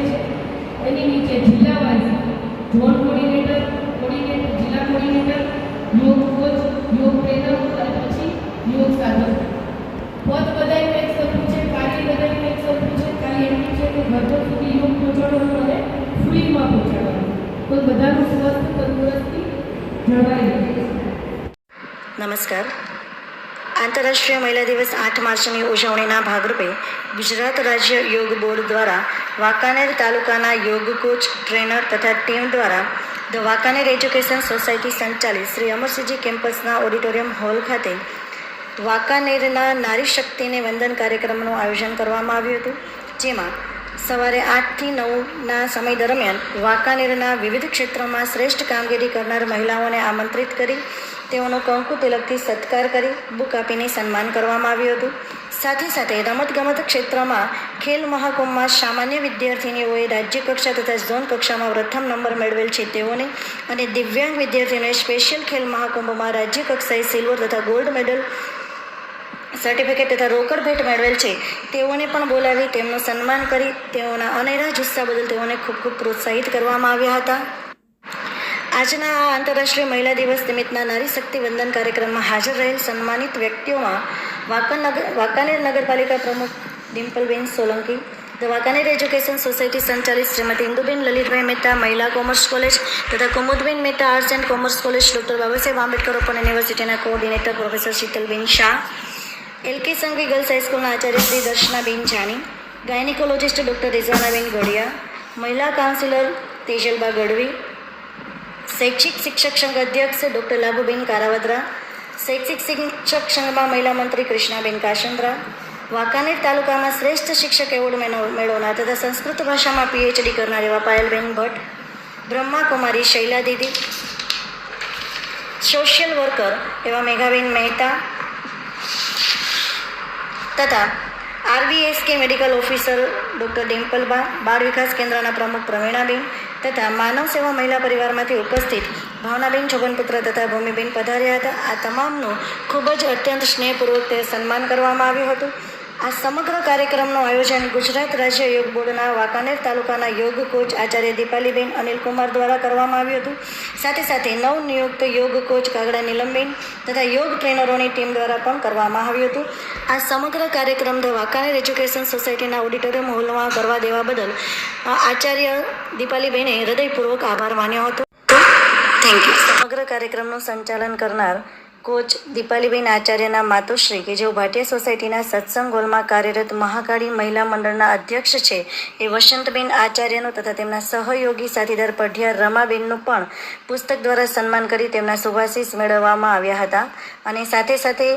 છે. એની નીચે જિલ્લા વાઇઝ ઝોન કોર્ડિનેટર કોર્ડિનેટર જિલ્લા coordinator, yoga coach, yoga trainer અને પછી યોગ સાધક. પદ બધાય એક સરખું છે, કાર્ય બધાય એક સરખું છે, ખાલી એટલું છે કે ઘર સુધી યોગ પહોંચાડવાનું અને ફ્રીમાં પહોંચાડવાનું. તો બધાનું સ્વસ્થ, તંદુરસ્તી જળવાઈ નમસ્કાર. આંતરરાષ્ટ્રીય મહિલા દિવસ આઠ માર્ચની ઉજવણીના ભાગરૂપે ગુજરાત રાજ્ય યોગ બોર્ડ દ્વારા વાંકાનેર તાલુકાના યોગ કોચ ટ્રેનર તથા ટીમ દ્વારા ધ વાંકાનેર એજ્યુકેશન સોસાયટી સંચાલિત શ્રી અમરસિંહજી કેમ્પસના ઓડિટોરિયમ હોલ ખાતે વાંકાનેરના નારી શક્તિને વંદન કાર્યક્રમનું આયોજન કરવામાં આવ્યું હતું, જેમાં સવારે આઠથી નવના સમય દરમિયાન વાંકાનેરના વિવિધ ક્ષેત્રોમાં શ્રેષ્ઠ કામગીરી કરનાર મહિલાઓને આમંત્રિત કરી, તેઓનો કંકુ તિલકથી સત્કાર કરી, બુક આપીને સન્માન કરવામાં આવ્યું હતું. સાથે સાથે રમતગમત ક્ષેત્રમાં ખેલ મહાકુંભમાં સામાન્ય વિદ્યાર્થીનીઓએ રાજ્ય કક્ષા તથા ઝોન કક્ષામાં પ્રથમ નંબર મેળવેલ છે તેઓને અને દિવ્યાંગ વિદ્યાર્થીઓને સ્પેશિયલ ખેલ મહાકુંભમાં રાજ્ય કક્ષાએ સિલ્વર તથા ગોલ્ડ મેડલ, સર્ટિફિકેટ તથા રોકડ ભેટ મેળવેલ છે. તેઓને પણ બોલાવી તેમનું સન્માન કરી તેઓના અનેરા જુસ્સા બદલ તેઓને ખૂબ ખૂબ પ્રોત્સાહિત કરવામાં આવ્યા હતા. આજના આ આંતરરાષ્ટ્રીય મહિલા દિવસ નિમિત્તના નારી શક્તિ વંદન કાર્યક્રમમાં હાજર રહેલ સન્માનિત વ્યક્તિઓમાં વાંકણ નગર વાંકાનેર નગરપાલિકા પ્રમુખ Dimpleben Solanki, the Wankaner education society સંચાલિત શ્રીમતી ઇન્દુબેન લલિતભાઈ મહેતા, મહિલા કોમર્સ કોલેજ તથા Kumudben Mehta arts and commerce college doctor Babasaheb Ambedkar open યુનિવર્સિટીના coordinator professor Shitalben Shah LK Sanghvi girls હાઈસ્કૂલના આચાર્ય શ્રી દર્શનાબેન જાની, ગાયનિકોલોજિસ્ટ ડૉક્ટર રિઝવાનાબેન ગોડિયા મહિલા કાઉન્સિલર તેજલબા ગઢવી, શૈક્ષિક શિક્ષક સંઘ અધ્યક્ષ ડૉક્ટર લાભુબેન કારાવદ્રા શૈક્ષિક શિક્ષક સંઘમાં મહિલા મંત્રી કૃષ્ણાબેન કાશંદ્રા, વાંકાનેર તાલુકામાં શ્રેષ્ઠ શિક્ષક એવોર્ડ મેળવનાર તથા સંસ્કૃત ભાષામાં પીએચડી કરનાર એવા પાયલબેન ભટ્ટ, બ્રહ્માકુમારી શૈલા દીદી સોશિયલ વર્કર એવા મેઘાબેન મહેતા તથા RBSK medical officer doctor Dimpalba, બાળ વિકાસ કેન્દ્રના પ્રમુખ પ્રવીણાબેન તથા માનવ સેવા મહિલા પરિવારમાંથી ઉપસ્થિત ભાવનાબેન છગનપુત્ર તથા ભૂમિબેન પધાર્યા હતા. આ તમામનું ખૂબ જ અત્યંત સ્નેહપૂર્વક તે સન્માન કરવામાં આવ્યું હતું. આ સમગ્ર કાર્યક્રમનું આયોજન ગુજરાત રાજ્ય યોગ બોર્ડના વાંકાનેર તાલુકાના યોગ કોચ આચાર્ય દીપાલીબેન અનિલકુમાર દ્વારા કરવામાં આવ્યું હતું. સાથે સાથે નવનિયુક્ત યોગ કોચ કાગડા નીલમબેન તથા યોગ ટ્રેનરોની ટીમ દ્વારા પણ કરવામાં આવ્યું હતું. આ સમગ્ર કાર્યક્રમ ધ વાંકાનેર એજ્યુકેશન સોસાયટીના ઓડિટોરિયમ હોલમાં કરવા દેવા બદલ આચાર્ય દીપાલીબેને હૃદયપૂર્વક આભાર માન્યો હતો. થેન્ક યુ સમગ્ર કાર્યક્રમનું સંચાલન કરનાર કોચ દીપાલીબેન આચાર્યના માતુશ્રી કે જેઓ ભાટિયા સોસાયટીના સત્સંગ હોલમાં કાર્યરત મહાકાળી મહિલા મંડળના અધ્યક્ષ છે, એ વસંતબેન આચાર્યનું તથા તેમના સહયોગી સાથીદાર પઢિયા રમાબેનનું પણ પુસ્તક દ્વારા સન્માન કરી તેમના શુભાશીષ મેળવવામાં આવ્યા હતા. અને સાથે સાથે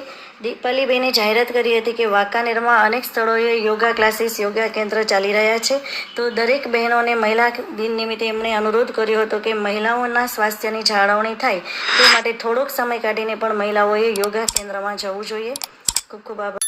દીપાલીબેને જાહેરાત કરી હતી કે વાંકાનેરમાં અનેક સ્થળોએ યોગા ક્લાસીસ, યોગા કેન્દ્ર ચાલી રહ્યા છે. તો દરેક બહેનોને મહિલા દિન નિમિત્તે એમણે અનુરોધ કર્યો હતો કે મહિલાઓના સ્વાસ્થ્યની જાળવણી થાય. તે માટે થોડોક સમય કાઢીને પણ મહિલાઓએ યોગા કેન્દ્રમાં જવું જોઈએ. ખૂબ ખૂબ આભાર.